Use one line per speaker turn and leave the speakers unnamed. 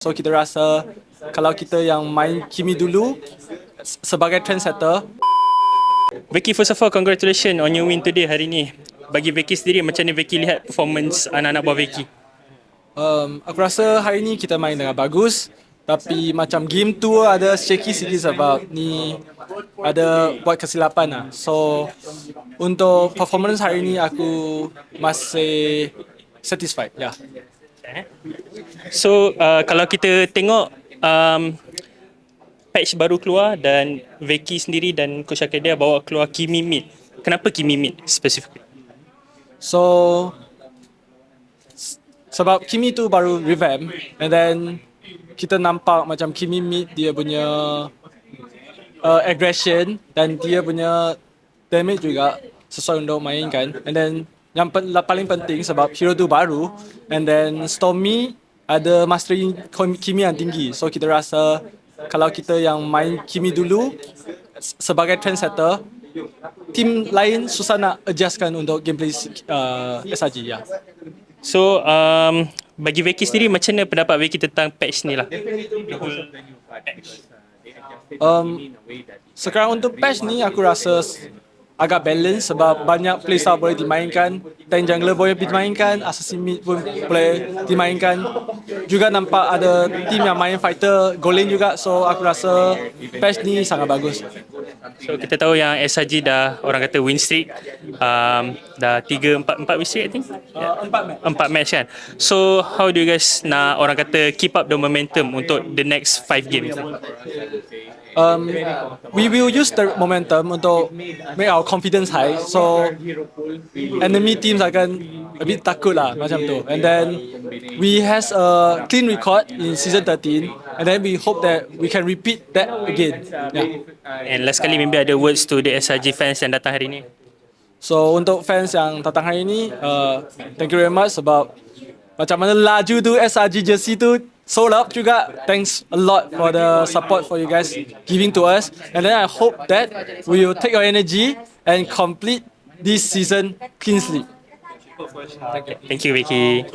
So kita rasa kalau kita yang main Kimi dulu sebagai trendsetter,
Vicky, first of all, congratulations on your win today hari ni. Bagi Vicky sendiri, macam mana Vicky lihat performance anak-anak buah Vicky?
um, aku rasa hari ni kita main dengan bagus. Tapi macam game tu ada shaky sikit sebab ni ada buat kesilapan lah. So untuk performance hari ni aku masih satisfied. Ya.
So, uh, kalau kita tengok um, patch baru keluar dan Vicky sendiri dan Coach Akadia bawa keluar Kimi Mid. Kenapa Kimi Mid specifically?
So sebab Kimi tu baru revamp and then kita nampak macam Kimi meet dia punya uh, aggression dan dia punya damage juga sesuai untuk mainkan and then yang pen, la- paling penting sebab hero tu baru and then Stormy ada mastery Kim- Kimi yang tinggi so kita rasa kalau kita yang main Kimi dulu sebagai trendsetter tim lain susah nak adjustkan untuk gameplay uh, SRG ya.
So, um, bagi Vicky sendiri, macam mana pendapat Vicky tentang patch ni lah?
Um, sekarang untuk patch ni aku rasa agak balance sebab banyak playstyle boleh dimainkan tank jungler boleh dimainkan assassin mid pun boleh dimainkan juga nampak ada team yang main fighter goal juga so aku rasa patch ni sangat bagus
So, kita tahu yang SRG dah orang kata win streak. Um, dah 3, 4, 4 win streak I think?
uh, empat match
Empat match kan? So, how do you guys nak orang kata keep up the momentum untuk the next 5 games?
um, we will use the momentum untuk make our confidence high. So enemy teams akan a bit takut lah macam tu. And then we has a clean record in season 13 and then we hope that we can repeat that again. Yeah.
And last kali maybe ada words to the SRG fans yang datang hari ni.
So untuk fans yang datang hari ni, uh, thank you very much sebab macam mana laju tu SRG jersey tu sold out juga. Thanks a lot for the support for you guys giving to us. And then I hope that we will take your energy and complete this season clean sleep.
Thank you Vicky.